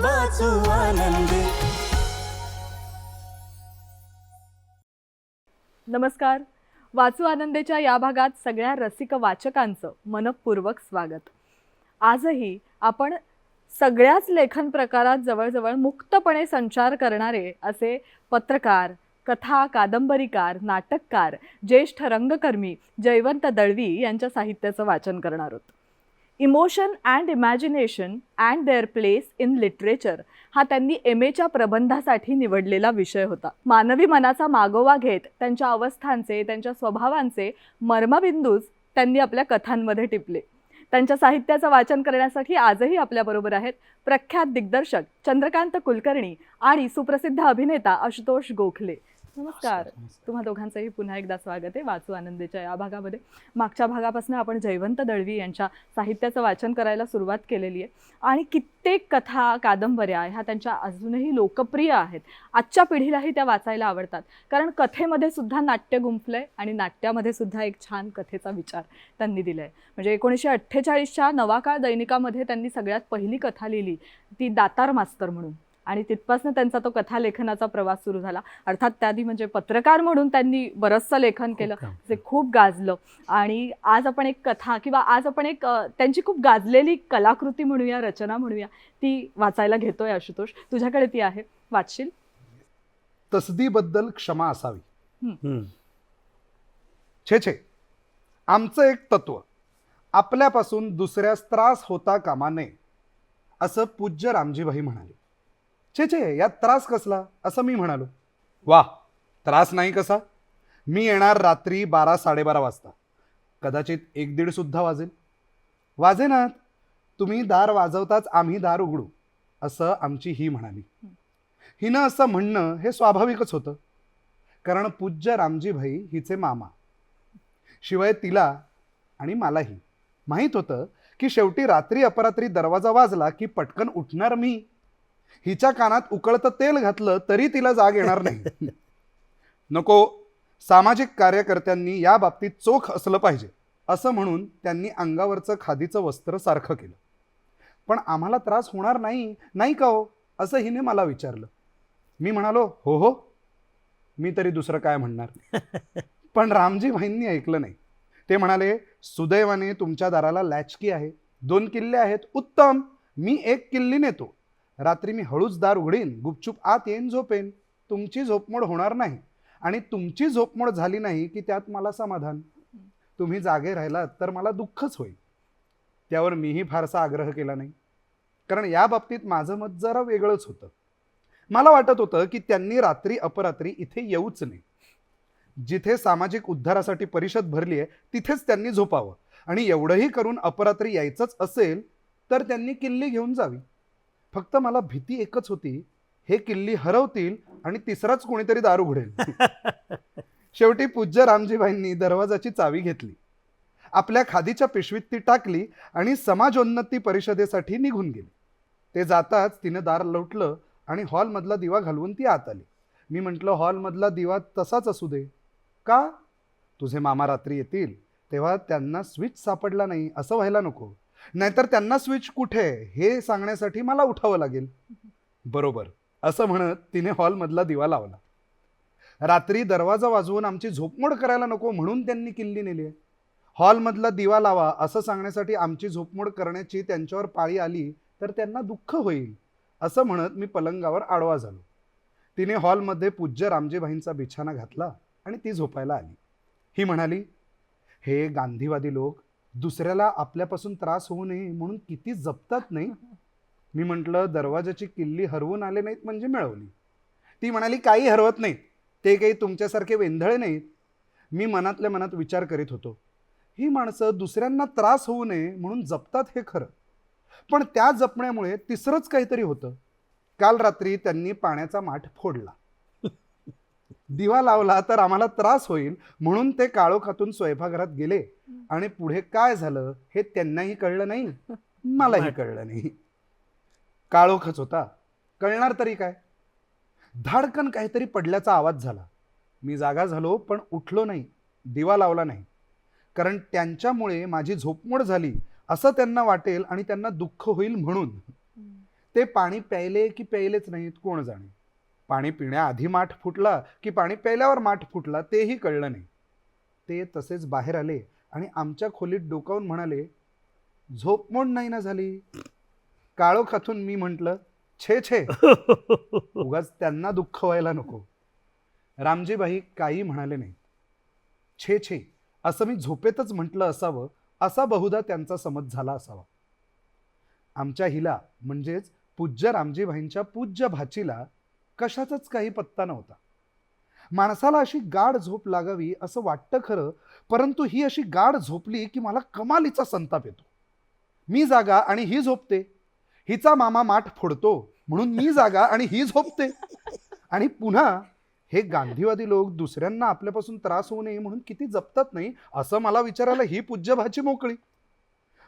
वाचू आनंदी. नमस्कार. वाचू आनंदेच्या या भागात सगळ्या रसिक वाचकांचं मनपूर्वक स्वागत. आजही आपण सगळ्याच लेखन प्रकारात जवळजवळ मुक्तपणे संचार करणारे असे पत्रकार कथा कादंबरीकार नाटककार ज्येष्ठ रंगकर्मी जयवंत दळवी यांच्या साहित्याचं वाचन करणार आहोत. Emotion and imagination and their place in literature हा त्यांनी एम एच्या प्रबंधासाठी निवडलेला विषय होता. मानवी मनाचा मागोवा घेत त्यांच्या अवस्थांचे त्यांच्या स्वभावांचे मर्मबिंदूच त्यांनी आपल्या कथांमध्ये टिपले. त्यांच्या साहित्याचं वाचन करण्यासाठी आजही आपल्याबरोबर आहेत प्रख्यात दिग्दर्शक चंद्रकांत कुलकर्णी आणि सुप्रसिद्ध अभिनेता आशुतोष गोखले. नमस्कार. तुम्हा दोघांचंही पुन्हा एकदा स्वागत आहे वाचू आनंदेच्या या भागामध्ये. मागच्या भागापासून आपण जयवंत दळवी यांच्या साहित्याचं वाचन करायला सुरुवात केलेली आहे. आणि कित्येक कथा कादंबऱ्या ह्या त्यांच्या अजूनही लोकप्रिय आहेत. आजच्या पिढीलाही त्या वाचायला आवडतात. कारण कथेमध्ये सुद्धा नाट्य गुंफलंय आणि नाट्यामध्ये सुद्धा एक छान कथेचा विचार त्यांनी दिलाय. म्हणजे एकोणीसशे अठ्ठेचाळीसच्या नवाकाळ दैनिकामध्ये त्यांनी सगळ्यात पहिली कथा लिहिली ती दातार मास्तर म्हणून. आणि तिथपासून त्यांचा तो कथा लेखनाचा प्रवास सुरू झाला. अर्थात त्याआधी म्हणजे पत्रकार म्हणून त्यांनी बरंचसं लेखन केलं. जे खूप गाजलं. आणि आज आपण एक कथा किंवा आज आपण एक त्यांची खूप गाजलेली कलाकृती म्हणूया रचना म्हणूया ती वाचायला घेतोय आशुतोष. तुझ्याकडे ती आहे. वाचशील? तसदीबद्दल क्षमा असावी. छे छे. आमचं एक तत्व. आपल्यापासून दुसऱ्यास त्रास होता कामा नये असं पूज्य रामजीभाई म्हणाले. छे छे यात त्रास कसला? असं मी म्हणालो. वा. त्रास नाही कसा? मी येणार रात्री बारा साडेबारा वाजता. कदाचित एक दीड सुद्धा वाजेल. वाजेनात तुम्ही दार वाजवताच आम्ही दार उघडू असं आमची ही म्हणाली. हिनं असं म्हणणं हे स्वाभाविकच होतं. कारण पूज्य रामजीभाई हिचे मामा. शिवाय तिला आणि मलाही माहीत होतं की शेवटी रात्री अपरात्री दरवाजा वाजला की पटकन उठणार मी? हिच्या कानात उकळतं तेल घातलं तरी तिला जाग येणार नाही. नको सामाजिक कार्यकर्त्यांनी या बाबतीत चोख असलं पाहिजे असं म्हणून त्यांनी अंगावरचं खादीचं वस्त्र सारखं केलं. पण आम्हाला त्रास होणार नाही नाही का हो? असं हिने मला विचारलं. मी म्हणालो हो हो मी तरी दुसरं काय म्हणणार पण रामजी भाईंनी ऐकलं नाही. ते म्हणाले सुदैवाने तुमच्या दाराला लॅचकी आहे दोन किल्ले आहेत उत्तम मी एक किल्ली नेतो रात्री मी हळूच दार उघडीन गुपचूप आत येईन झोपेन. तुमची झोपमोड होणार नाही. आणि तुमची झोपमोड झाली नाही की त्यात मला समाधान. तुम्ही जागे राहिलात तर मला दुःखच होईल. त्यावर मीही फारसा आग्रह केला नाही. कारण या बाबतीत माझं मत जरा वेगळंच होतं. मला वाटत होतं की त्यांनी रात्री अपरात्री इथे येऊच नाही जिथे सामाजिक उद्धारासाठी परिषद भरली आहे तिथेच त्यांनी झोपावं. आणि एवढंही करून अपरात्री यायचंच असेल तर त्यांनी किल्ली घेऊन जावी. फक्त मला भीती एकच होती हे किल्ली हरवतील आणि तिसराच कोणीतरी दार उघडेल शेवटी पूज्य रामजीबाईंनी दरवाजाची चावी घेतली. आपल्या खादीच्या पिशवीत ती टाकली आणि समाजोन्नती परिषदेसाठी निघून गेली. ते जाताच तिनं दार लोटलं आणि हॉलमधला दिवा घालवून ती आत आली. मी म्हटलं हॉलमधला दिवा तसाच असू दे. का? तुझे मामा रात्री येतील तेव्हा त्यांना स्विच सापडला नाही असं व्हायला नको. नाहीतर त्यांना स्विच कुठे आहे हे सांगण्यासाठी मला उठावं लागेल. बरोबर. असं म्हणत तिने हॉलमधला दिवा लावला. रात्री दरवाजा वाजवून आमची झोपमोड करायला नको म्हणून त्यांनी किल्ली नेली आहे. हॉलमधला दिवा लावा असं सांगण्यासाठी आमची झोपमोड करण्याची त्यांच्यावर पाळी आली तर त्यांना दुःख होईल असं म्हणत मी पलंगावर आडवा झालो. तिने हॉलमध्ये पूज्य रामजीभाईंचा बिछाना घातला आणि ती झोपायला आली. ही म्हणाली हे गांधीवादी लोक दुसऱ्याला आपल्यापासून त्रास होऊ नये म्हणून किती जपतात नाही? मी म्हटलं दरवाजाची किल्ली हरवून आले नाहीत म्हणजे मिळवली. ती म्हणाली काही हरवत नाहीत. ते काही तुमच्यासारखे वेंधळे नाहीत. मी मनातल्या मनात विचार करीत होतो. ही माणसं दुसऱ्यांना त्रास होऊ नये म्हणून जपतात हे खरं. पण त्या जपण्यामुळे तिसरंच काहीतरी होतं. काल रात्री त्यांनी पाण्याचा माठ फोडला. दिवा लावला तर आम्हाला त्रास होईल म्हणून ते काळोखातून स्वयंपाकघरात गेले. आणि पुढे काय झालं हे त्यांनाही कळलं नाही मलाही कळलं नाही. काळोखच होता. कळणार तरी काय? धाडकन काहीतरी पडल्याचा आवाज झाला. मी जागा झालो पण उठलो नाही दिवा लावला नाही. कारण त्यांच्यामुळे माझी झोपमोड झाली असं त्यांना वाटेल आणि त्यांना दुःख होईल म्हणून. ते पाणी प्यायले की प्यायलेच नाहीत कोण जाणे? पाणी पिण्याआधी माठ फुटला की पाणी प्यायल्यावर माठ फुटला तेही कळलं नाही. ते तसेच बाहेर आले आणि आमच्या खोलीत डोकावून म्हणाले झोपमोड नाही ना झाली? काळोखातून मी म्हटलं छे छे. उगाच त्यांना दुःख व्हायला नको. रामजीबाई काही म्हणाले नाही छे छे असं मी झोपेतच म्हटलं असावं असा बहुधा त्यांचा समज झाला असावा. आमच्या हिला म्हणजेच पूज्य रामजीबाईंच्या पूज्य भाचीला कशाचाच काही पत्ता नव्हता. माणसाला अशी गाढ झोप लागावी असं वाटतं खरं परंतु ही अशी गाढ झोपली की मला कमालीचा संताप येतो. मी जागा आणि ही झोपते. हिचा मामा माठ फोडतो म्हणून मी जागा आणि ही झोपते. आणि पुन्हा हे गांधीवादी लोक दुसऱ्यांना आपल्यापासून त्रास होऊ नये म्हणून किती जपतात नाही असं मला विचारायला ही पूज्य भाची मोकळी.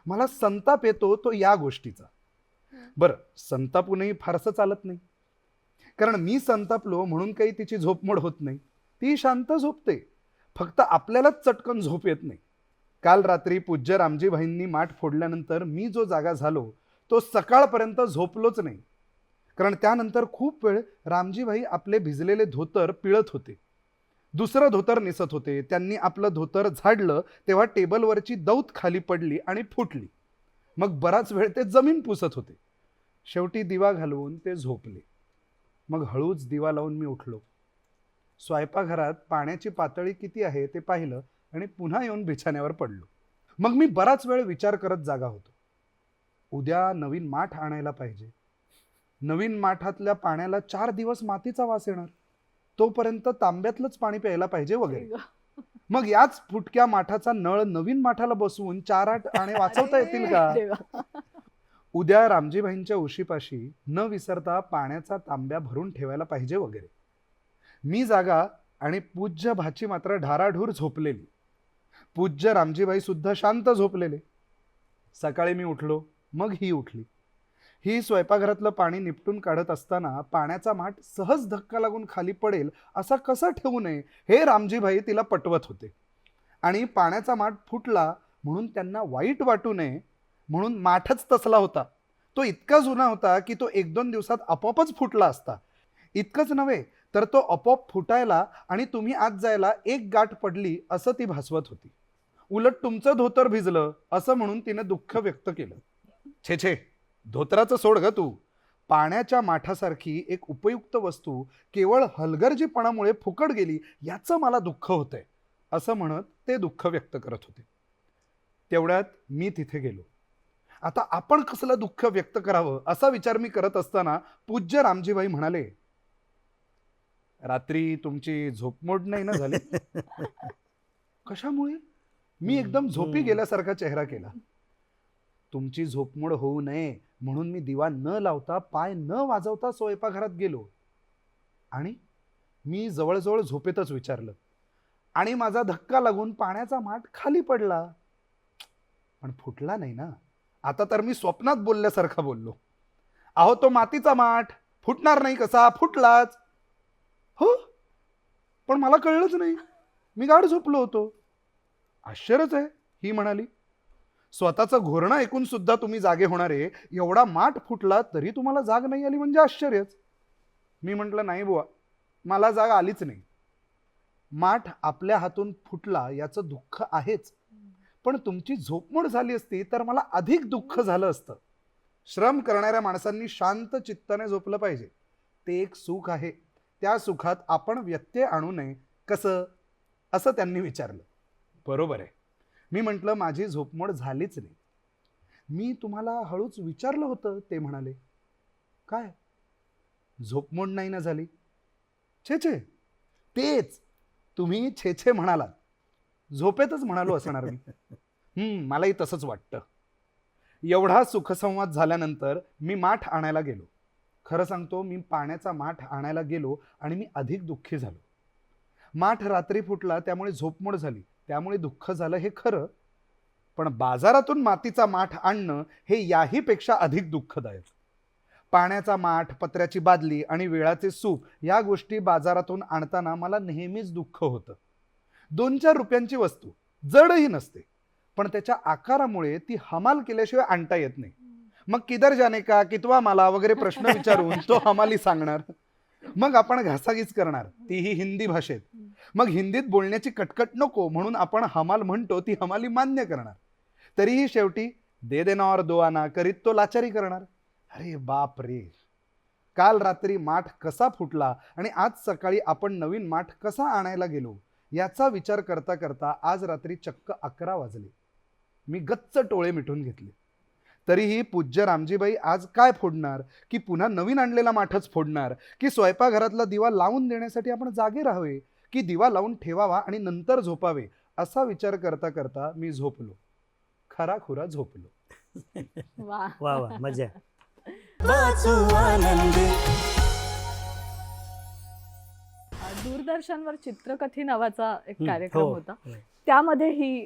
मला संताप येतो तो या गोष्टीचा. बरं संतापूनही फारसं चालत नाही. कारण मी संतापलो म्हणून काही तिची झोपमोड होत नाही. ती शांत झोपते. फक्त आपल्यालाच चटकन झोप येत नाही. काल रात्री पूज्य रामजीभाईंनी माठ फोडल्यानंतर मी जो जागा झालो तो सकाळपर्यंत झोपलोच नाही. कारण त्यानंतर खूप वेळ रामजीभाई आपले भिजलेले धोतर पिळत होते. दुसरं धोतर निसत होते. त्यांनी आपलं धोतर झाडलं तेव्हा टेबलवरची दौत खाली पडली आणि फुटली. मग बराच वेळ ते जमीन पुसत होते. शेवटी दिवा घालवून ते झोपले. मग हळूच दिवा लावून मी उठलो. स्वयंपाकघरात पाण्याची पातळी किती आहे ते पाहिलं आणि पुन्हा येऊन बिछाण्यावर पडलो. मग मी बराच वेळ विचार करत जागा होतो. उद्या नवीन माठ आणायला पाहिजे. नवीन माठातल्या पाण्याला चार दिवस मातीचा वास येणार. तोपर्यंत तांब्यातलंच पाणी प्यायला पाहिजे वगैरे. मग याच फुटक्या माठाचा नळ नवीन माठाला बसवून चार आठ आणे वाचवता येतील का. उद्या रामजीभाईंच्या उशीपाशी न विसरता पाण्याचा तांब्या भरून ठेवायला पाहिजे वगैरे. मी जागा आणि पूज्य भाची मात्र ढाराढूर झोपलेली. पूज्य रामजीबाई सुद्धा शांत झोपलेले. सकाळी मी उठलो मग ही उठली. ही स्वयंपाकघरातलं पाणी निपटून काढत असताना पाण्याचा माठ सहज धक्का लागून खाली पडेल असा कसा ठेवू नये हे रामजीभाई तिला पटवत होते. आणि पाण्याचा माठ फुटला म्हणून त्यांना वाईट वाटू नये म्हणून माठच तसला होता. तो इतका जुना होता की तो एक दोन दिवसात आपोआपच फुटला असता. इतकंच नव्हे तर तो आपोआप फुटायला आणि तुम्ही आत जायला एक गाठ पडली असं ती भासवत होती. उलट तुमचं धोतर भिजलं असं म्हणून तिनं दुःख व्यक्त केलं. छे छे धोतराचं सोड ग तू. पाण्याच्या माठासारखी एक उपयुक्त वस्तू केवळ हलगर्जीपणामुळे फुकट गेली याचं मला दुःख होतंय असं म्हणत ते दुःख व्यक्त करत होते. तेवढ्यात मी तिथे गेलो. आता आपण कसलं दुःख व्यक्त करावं असा विचार मी करत असताना पूज्य रामजीबाई म्हणाले रात्री तुमची झोपमोड नाही ना झाली? कशामुळे? मी एकदम झोपी गेल्यासारखा चेहरा केला. तुमची झोपमोड होऊ नये म्हणून मी दिवा न लावता पाय न वाजवता स्वयंपाकघरात गेलो. आणि मी जवळजवळ झोपेतच विचारलं आणि माझा धक्का लागून पाण्याचा माठ खाली पडला. पण फुटला नाही ना. आता तर मी स्वप्नात बोलल्यासारखा बोललो. अहो तो मातीचा माठ. फुटणार नाही कसा? फुटलाच. हो? पण मला कळलंच नाही. मी गाढ झोपलो होतो. आश्चर्यच आहे ही म्हणाली. स्वतःचं घोरणं ऐकून सुद्धा तुम्ही जागे होणारे. एवढा माठ फुटला तरी तुम्हाला जाग नाही आली म्हणजे आश्चर्यच. मी म्हटलं नाही बुवा मला जाग आलीच नाही. माठ आपल्या हातून फुटला याचं दुःख आहेच. पण तुमची झोपमोड झाली असती तर मला अधिक दुःख झालं असतं. श्रम करणाऱ्या माणसांनी शांत चित्ताने झोपलं पाहिजे. ते एक सुख आहे. त्या सुखात आपण व्यत्यय आणू नये. कसं? असं त्यांनी विचारलं. बरोबर आहे. मी म्हटलं माझी झोपमोड झालीच नाही. मी तुम्हाला हळूच विचारलं होतं ते म्हणाले. काय? झोपमोड नाही ना झाली? छे छे. तेच. तुम्ही छे छे म्हणालात. झोपेतच म्हणालो असणार मी. हम्म, मलाही तसंच वाटतं. एवढा सुखसंवाद झाल्यानंतर मी माठ आणायला गेलो. खरं सांगतो मी पाण्याचा माठ आणायला गेलो आणि मी अधिक दुःखी झालो. माठ रात्री फुटला त्यामुळे झोपमोड झाली. त्यामुळे दुःख झालं हे खरं. पण बाजारातून मातीचा माठ आणणं हे याहीपेक्षा अधिक दुःखदायक. पाण्याचा माठ पत्र्याची बादली आणि वेळाचे सूप या गोष्टी बाजारातून आणताना मला नेहमीच दुःख होतं. दोन चार रुपयांची वस्तू. जडही नसते. पण त्याच्या आकारामुळे ती हमाल केल्याशिवाय आणता येत नाही. मग किदर जाने का? कितवा मला? वगैरे प्रश्न विचारून तो हमाली सांगणार. मग आपण घासाघीस करणार. तीही हिंदी भाषेत. मग हिंदीत बोलण्याची कटकट नको म्हणून आपण हमाल म्हणतो ती हमाली मान्य करणार. तरीही शेवटी दे देना और दो आना करीत तो लाचारी करणार. अरे बाप रे! काल रात्री माठ कसा फुटला आणि आज सकाळी आपण नवीन माठ कसा आणायला गेलो? याचा विचार करता करता आज रात्री चक्क अकरा वाजले. मी गच्च टोळे मिटून घेतले. तरीही पूज्य रामजीबाई आज काय फोडणार? की पुन्हा नवीन आणलेला माठच फोडणार? की स्वयंपाकघरातला दिवा लावून देण्यासाठी आपण जागे राहावे? की दिवा लावून ठेवावा आणि नंतर झोपावे? असा विचार करता करता मी झोपलो. खराखुरा झोपलो. वा. वा वा. मजा. दूरदर्शनवर चित्रकथी नावाचा एक कार्यक्रम हो, होता. त्यामध्ये ही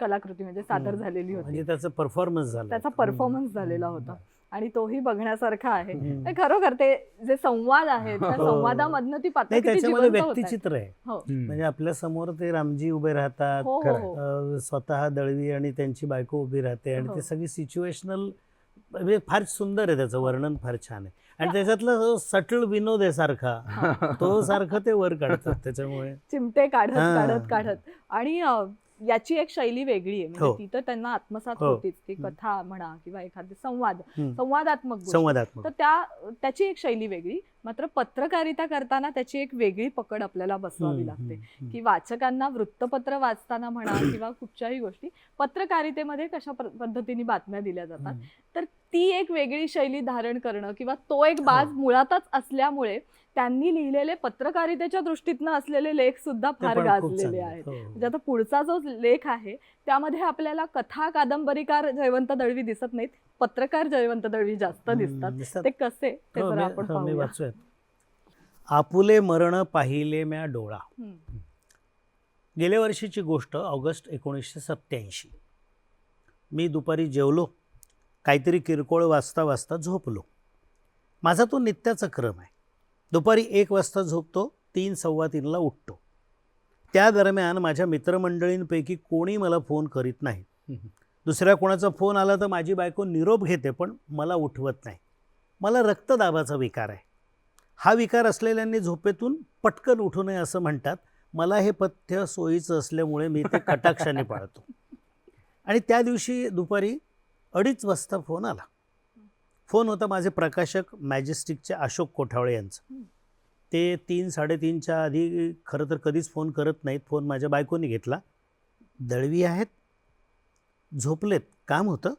कलाकृती म्हणजे सादर. झालेली होती. म्हणजे त्याचा परफॉर्मन्स झाला. त्याचा. परफॉर्मन्स झालेला होता. आणि तोही बघण्यासारखा आहे. खरोखर ते जे संवाद आहेत त्या हो. संवादामधनं ती पात्र त्याच्यामध्ये. व्यक्तिचित्र आहे. हो. म्हणजे आपल्यासमोर ते रामजी उभे राहतात. स्वतः दळवी आणि त्यांची बायको उभी राहते आणि. ते सगळी सिच्युएशनल म्हणजे फार सुंदर आहे त्याचं वर्णन फार छान आहे आणि त्याच्यातला जो सटल विनोद आहे सारखा तो सारखं ते वर काढतात त्याच्यामुळे चिमटे काढत हा. काढत काढत आणि अ, याची एक शैली वेगळी आहे म्हणजे हो. ती तर त्यांना आत्मसात हो. होतीच ती कथा म्हणा किंवा एखादी संवाद हम्म. संवादात्मक गोष्ट. संवादात्मक तर त्या त्याची एक शैली वेगळी मात्र पत्रकारिता करताना त्याची एक वेगळी पकड आपल्याला बसवावी हम्म, लागते हम्म. की वाचकांना वृत्तपत्र वाचताना म्हणा किंवा कुठच्याही गोष्टी पत्रकारितेमध्ये कशा पद्धतीने बातम्या दिल्या जातात हम्म. तर ती एक वेगळी शैली धारण करणं किंवा तो एक बाज हो. मुळातच असल्यामुळे त्यांनी लिहिलेले पत्रकारितेच्या दृष्टीतनं असलेले लेख सुद्धा फार गाजलेले. आहेत हो. म्हणजे आता पुढचा जो लेख आहे त्यामध्ये आपल्याला कथा कादंबरीकार जयवंत दळवी दिसत नाहीत पत्रकार जयवंत दळवी जास्त दिसतात. ते कसे ते हो, जरा आपण आपुले मरण पाहिले म्या डोळा. गेल्या वर्षीची गोष्ट ऑगस्ट एकोणीसशे सत्त्याऐंशी मी दुपारी जेवलो काहीतरी किरकोळ वाचता वाचता झोपलो. माझा तो नित्याचा क्रम आहे. दुपारी एक वाजता झोपतो तीन सव्वा तीनला उठतो. त्या दरम्यान माझ्या मित्रमंडळींपैकी कोणी मला फोन करीत नाही. दुसऱ्या कोणाचा फोन आला तर माझी बायको निरोप घेते पण मला उठवत नाही. मला रक्तदाबाचा विकार आहे. हा विकार असलेल्यांनी झोपेतून पटकन उठू नये असं म्हणतात. मला हे पथ्य सोयीचं असल्यामुळे मी ते कटाक्षाने पाळतो. आणि त्या दिवशी दुपारी अडीच वाजता फोन आला. फोन होता माझे प्रकाशक मॅजेस्टिकचे अशोक कोठावळे यांचं. ते तीन साडेतीनच्या आधी खरं तर कधीच फोन करत नाहीत. फोन माझ्या बायकोनी घेतला. दळवी आहेत. झोपलेत. काम होतं.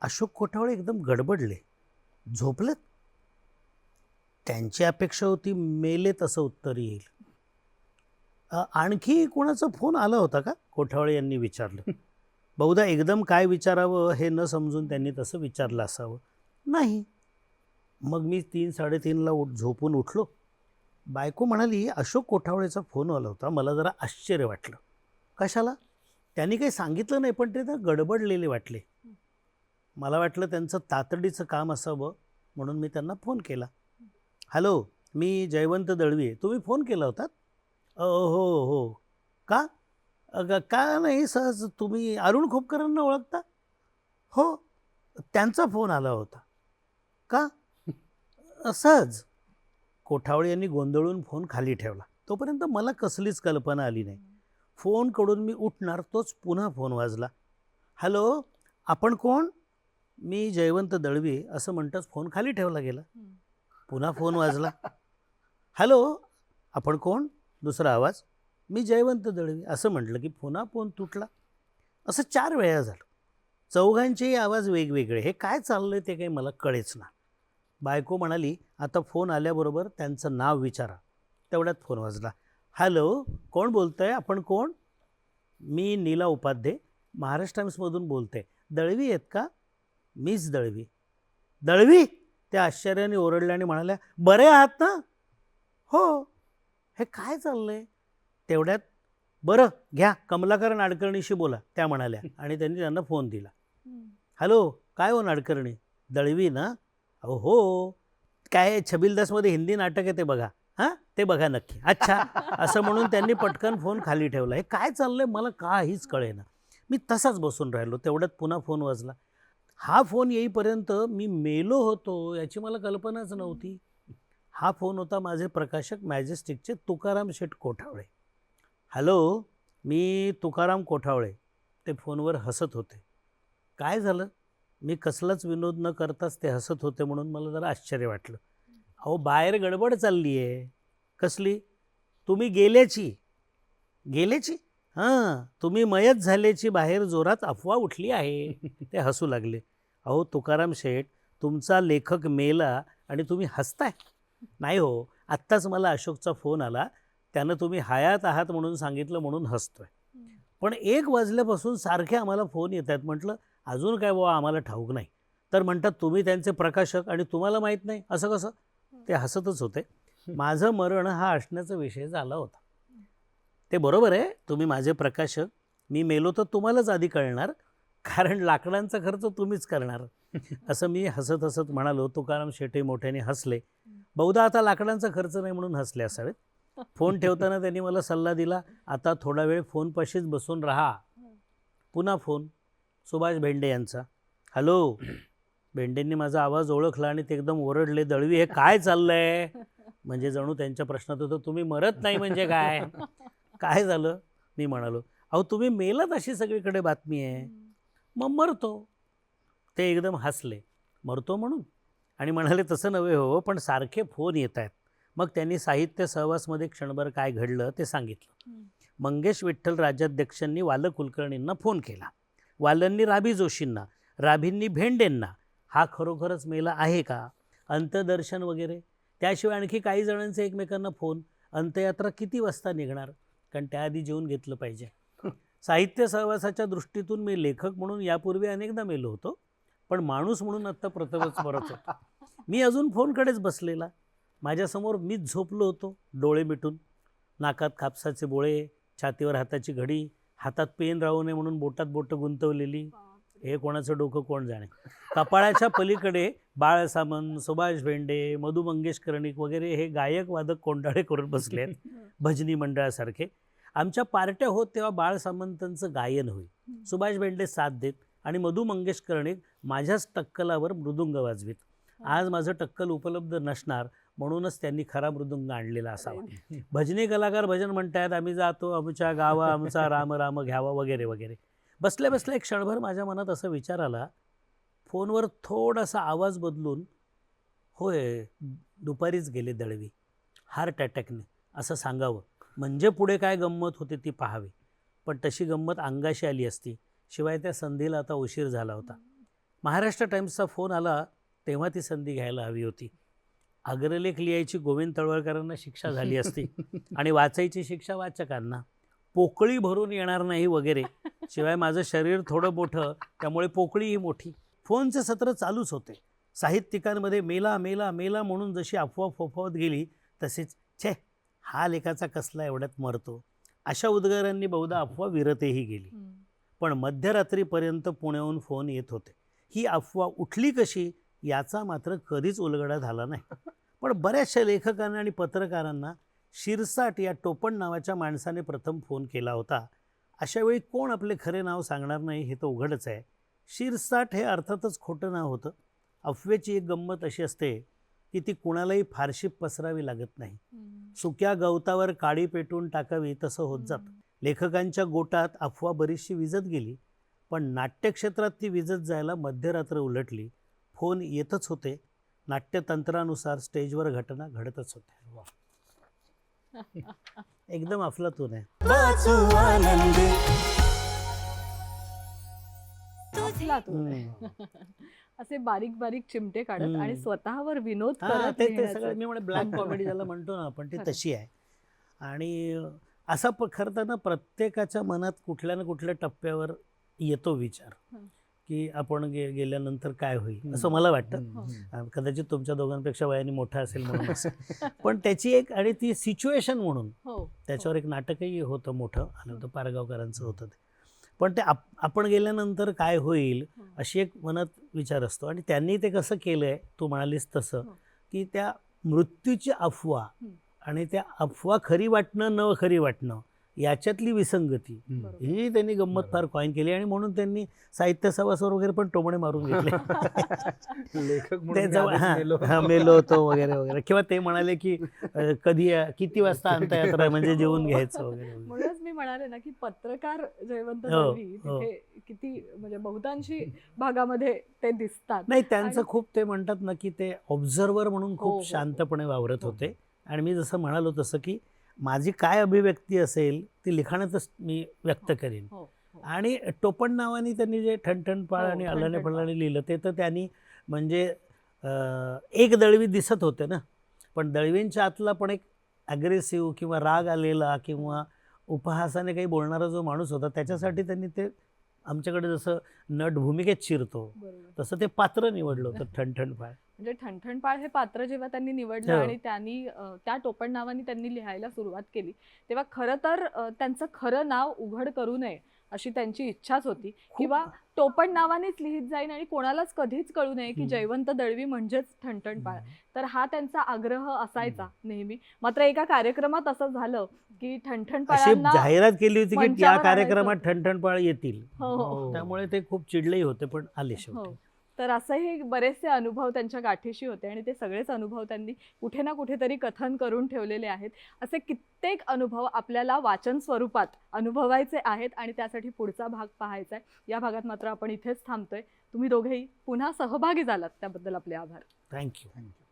अशोक कोठावळे एकदम गडबडले. झोपलेत? त्यांची अपेक्षा होती मेलेत असं उत्तर येईल. आणखी कोणाचा फोन आला होता का? कोठावळे यांनी विचारलं. बहुधा एकदम काय विचारावं हे न समजून त्यांनी तसं विचारलं असावं. नाही. मग मी तीन साडेतीनला उठ झोपून उठलो. बायको म्हणाली अशोक कोठावळेचा फोन आला होता मला जरा आश्चर्य वाटलं. कशाला? त्यांनी काही सांगितलं नाही पण ते तर गडबडलेले वाटले. मला वाटलं त्यांचं तातडीचं काम असावं म्हणून मी त्यांना फोन केला. हॅलो मी जयवंत दळवी आहे तुम्ही फोन केला होतात? हो हो. का? का नाही सहज तुम्ही अरुण खोपकरांना ओळखता? हो त्यांचा फोन आला होता. का? सहज. कोठावळे यांनी गोंधळून फोन खाली ठेवला. तोपर्यंत मला कसलीच कल्पना आली नाही. फोनकडून मी उठणार तोच पुन्हा फोन वाजला. हॅलो आपण कोण? मी जयवंत दळवी असं म्हणताच फोन खाली ठेवला गेला. पुन्हा फोन वाजला. हॅलो आपण कोण? दुसरा आवाज. मी जयवंत दळवी असं म्हटलं की पुन्हा फोन तुटला. असं चार वेळा झालं. चौघांचेही आवाज वेगवेगळे. हे काय चाललं आहे ते काही मला कळेच ना. बायको म्हणाली आता फोन आल्याबरोबर त्यांचं नाव विचारा. तेवढ्यात फोन वाजला हॅलो कोण बोलतं आहे आपण कोण? मी नीला उपाध्ये महाराष्ट्र टाईम्समधून बोलते. दळवी आहेत का? मीच दळवी. दळवी? त्या आश्चर्याने ओरडल्या आणि म्हणाल्या बरे आहात ना? हो. हे काय चाललं आहे तेवढ्यात बरं घ्या कमलाकर नाडकर्णीशी बोला त्या म्हणाल्या आणि त्यांनी त्यांना फोन दिला. हॅलो काय हो नाडकर्णी? दळवी ना? अहो हो. काय छबिलदासमध्ये हिंदी नाटक आहे ते बघा. हां? ते बघा नक्की. अच्छा. असं म्हणून त्यांनी पटकन फोन खाली ठेवला. हे काय चाललंय? मला काहीच कळेना. मी तसाच बसून राहिलो. तेवढ्यात पुन्हा फोन वाजला. हा फोन येईपर्यंत मी मेलो होतो याची मला कल्पनाच नव्हती. हा फोन होता माझे प्रकाशक मॅजेस्टिकचे तुकाराम शेठ कोठावळे. हॅलो मी तुकाराम कोठावळे. ते फोनवर हसत होते. काय झालं? मी कसलाच विनोद न करताच ते हसत होते म्हणून मला जरा आश्चर्य वाटलं. अहो बाहेर गडबड चालली आहे कसली? तुम्ही गेल्याची. गेल्याची? हां तुम्ही मयत झाल्याची बाहेर जोरात अफवा उठली आहे. ते हसू लागले. अहो तुकाराम शेठ तुमचा लेखक मेला आणि तुम्ही हसताय. नाही हो आत्ताच मला अशोकचा फोन आला. त्यानं तुम्ही हयात आहात म्हणून सांगितलं म्हणून हसतोय. पण एक वाजल्यापासून सारखे आम्हाला फोन येत आहेत म्हटलं अजून काय बाबा आम्हाला ठाऊक नाही. तर म्हणतात तुम्ही त्यांचे प्रकाशक आणि तुम्हाला माहीत नाही. असं कसं? ते हसतच होते. माझं मरण हा असण्याचा विषय झाला होता. ते बरोबर आहे तुम्ही माझे प्रकाशक मी मेलो तर तुम्हालाच आधी कळणार कारण लाकडांचा खर्च तुम्हीच करणार. असं मी हसत हसत म्हणालो तुकाराम शेटे मोठ्याने हसले. बहुधा आता लाकडांचा खर्च नाही म्हणून हसले असावेत. फोन ठेवताना त्यांनी मला सल्ला दिला आता थोडा वेळ फोनपाशीच बसून राहा. पुन्हा फोन. सुभाष भेंडे यांचा. हॅलो भेंडेंनी माझा आवाज ओळखला आणि ते एकदम ओरडले दळवी हे काय चाललंय? म्हणजे जणू त्यांच्या प्रश्नात होतं तुम्ही मरत नाही म्हणजे काय? काय झालं? मी म्हणालो अहो तुम्ही मेलात अशी सगळीकडे बातमी आहे. मग मरतो. ते एकदम हसले. मरतो म्हणून? आणि म्हणाले तसं नव्हे हो पण सारखे फोन येत आहेत मग त्यांनी साहित्य सहवासमध्ये क्षणभर काय घडलं ते सांगितलं. मंगेश विठ्ठल राज्याध्यक्षांनी वाल कुलकर्णींना फोन केला. वालंनी राभी जोशींना राभींनी भेंडेंना. हा खरोखरच मेला आहे का? अंतदर्शन वगैरे? त्याशिवाय आणखी काही जणांचे एकमेकांना फोन? अंत्ययात्रा किती वाजता निघणार? कारण त्याआधी जेवून घेतलं पाहिजे. साहित्य सहवासाच्या दृष्टीतून मी लेखक म्हणून यापूर्वी अनेकदा मेलो होतो. पण माणूस म्हणून आत्ता प्रथमच परत होतो. मी अजून फोनकडेच बसलेला. माझ्यासमोर मीच झोपलो होतो डोळे मिटून. नाकात कापसाचे बोळे छातीवर हाताची घडी हातात पेन राहू नये म्हणून बोटात बोटं गुंतवलेली. हे कोणाचं डोकं कोण जाणे? कपाळाच्या पलीकडे बाळ सामंत सुभाष भेंडे मधु मंगेश कर्णिक वगैरे हे गायक वादक कोंडाळे करून बसले आहेत. भजनी मंडळासारखे. आमच्या पार्ट्या होत तेव्हा बाळ सामंतांचं गायन होई सुभाष भेंडे साथ देत आणि मधु मंगेश कर्णिक माझ्याच टक्कलावर मृदुंग वाजवीत. आज माझं टक्कल उपलब्ध नसणार म्हणूनच त्यांनी खरा मृदुंग आणलेला असावा. भजनी कलाकार भजन म्हणतायत आम्ही जातो आमच्या गावा आमचा राम राम घ्यावा वगैरे वगैरे. बसल्या बसल्या एक क्षणभर माझ्या मनात असा विचार आला फोनवर थोडासा आवाज बदलून होय दुपारीच गेले दळवी हार्ट अटॅकने असं सांगावं. म्हणजे पुढे काय गंमत होते ती पाहावी. पण तशी गंमत अंगाशी आली असती. शिवाय त्या संधीला आता उशीर झाला होता. महाराष्ट्र टाइम्सचा फोन आला तेव्हा ती संधी घ्यायला हवी होती. अग्रलेख लिहायची गोविंद तळवळकरांना शिक्षा झाली असती. आणि वाचायची शिक्षा वाचकांना. पोकळी भरून येणार नाही वगैरे. शिवाय माझं शरीर थोडं मोठं त्यामुळे पोकळीही मोठी. फोनचे सत्र चालूच होते. साहित्यिकांमध्ये मेला मेला मेला म्हणून जशी अफवा फोफवत गेली तसेच छे हा लेखाचा कसला एवढ्यात मरतो? अशा उद्गारांनी बहुधा अफवा विरतेही गेली. पण मध्यरात्रीपर्यंत पुण्याहून फोन येत होते. ही अफवा उठली कशी? याचा मात्र कधीच उलगडा झाला नाही. पण बऱ्याचशा लेखकांना आणि पत्रकारांना शिरसाट या टोपण नावाच्या माणसाने प्रथम फोन केला होता. अशा वेळी कोण आपले खरे नाव सांगणार नाही हे तर उघडच आहे. शिरसाट हे अर्थातच खोटं नाव होतं. अफवेची एक गंमत अशी असते की ती कुणालाही फारशी पसरावी लागत नाही. सुक्या गवतावर काडी पेटून टाकावी तसं होत जातं. लेखकांच्या गोटात अफवा बरीचशी विजत गेली पण नाट्यक्षेत्रात ती विजत जायला मध्यरात्र उलटली. फोन येतच होते. नाट्यतंत्रानुसार स्टेजवर घटना घडतच होत्या एकदम अफलातून आहे. असे बारीक बारीक चिमटे काढत. आणि स्वतःवर विनोद करत ते. सगळं मी म्हणे ब्लॅक कॉमेडी ज्याला म्हणतो ना आपण ती. तशी आहे आणि असा खरं तर ना प्रत्येकाच्या मनात कुठल्या ना कुठल्या टप्प्यावर येतो विचार. की आपण गे गेल्यानंतर काय होईल असं मला वाटतं हो. कदाचित तुमच्या दोघांपेक्षा वयाने मोठा असेल म्हणून. पण त्याची एक आणि ती सिच्युएशन म्हणून हो त्याच्यावर एक नाटकही होतं मोठं आलं होतं पारगावकरांचं होतं ते पण ते आप आपण गेल्यानंतर काय होईल हं. अशी एक मनात विचार असतो आणि त्यांनी ते कसं केलं आहे तू म्हणालीस तसं हं. की त्या मृत्यूची अफवा हं. आणि त्या अफवा खरी वाटणं न खरी वाटणं याच्यातली विसंगती. ही त्यांनी गंमत फार कॉईन केली आणि म्हणून त्यांनी साहित्य सभासवर वगैरे पण टोमणे मारून घेतले लेखक हा मेलो. होतो वगैरे वगैरे किंवा ते म्हणाले की कधी किती वाजता आणता यात्रा म्हणजे जेवून घ्यायचं वगैरे. म्हणूनच मी म्हणाले ना की पत्रकार जयवंत हो, हो. तिथे किती म्हणजे बहुतांशी भागामध्ये ते दिसतात नाही त्यांचं खूप ते म्हणतात ना की ते ऑब्झर्वर म्हणून खूप हो. शांतपणे वावरत. होते आणि मी जसं म्हणालो तसं की माझी काय अभिव्यक्ती असेल ती लिखाणातच मी व्यक्त करीन हो हो. आणि टोपण नावाने त्यांनी जे ठणठणपाळ हो, आणि अल्लाने. फळाने लिहिलं ते तर त्यांनी म्हणजे एक दळवी दिसत होते ना पण दळवींच्या आतला पण एक ॲग्रेसिव्ह किंवा राग आलेला किंवा उपहासाने काही बोलणारा जो माणूस होता त्याच्यासाठी त्यांनी ते आमच्याकडे जसं नट भूमिकेत शिरतो तसं ते पात्र निवडलं होतं ठणठणपाळ म्हणजे ठणठणपाळ हे पात्र जेव्हा त्यांनी निवडलं हो. आणि त्यांनी त्या टोपण नावाने त्यांनी लिहायला सुरुवात केली तेव्हा खरं तर त्यांचं खरं नाव उघड करू नये अशी त्यांची इच्छाच होती. किंवा टोपण नावानेच लिहित जाईन आणि कोणालाच कधीच कळू नये की. जयवंत दळवी म्हणजेच ठणठणपाळ. तर हा त्यांचा आग्रह असायचा नेहमी. मात्र एका कार्यक्रमात असं झालं की ठणठणपाळांना जाहिरात केली होती की या मंचावर कार्यक्रमात. ठणठणपाळ येतील. हो, हो. त्यामुळे ते खूप चिडलेही होते पण आले शेवटी. तर असंही बरेचसे अनुभव त्यांच्या गाठीशी होते आणि ते सगळेच अनुभव त्यांनी कुठे ना कुठेतरी कथन करून ठेवलेले आहेत. असे कित्येक अनुभव आपल्याला वाचन स्वरूपात अनुभवायचे आहेत आणि त्यासाठी पुढचा भाग पाहायचा आहे. या भागात मात्र आपण इथेच थांबतोय. तुम्ही दोघेही पुन्हा सहभागी झालात. त्याबद्दल आपले आभार. Thank you thank you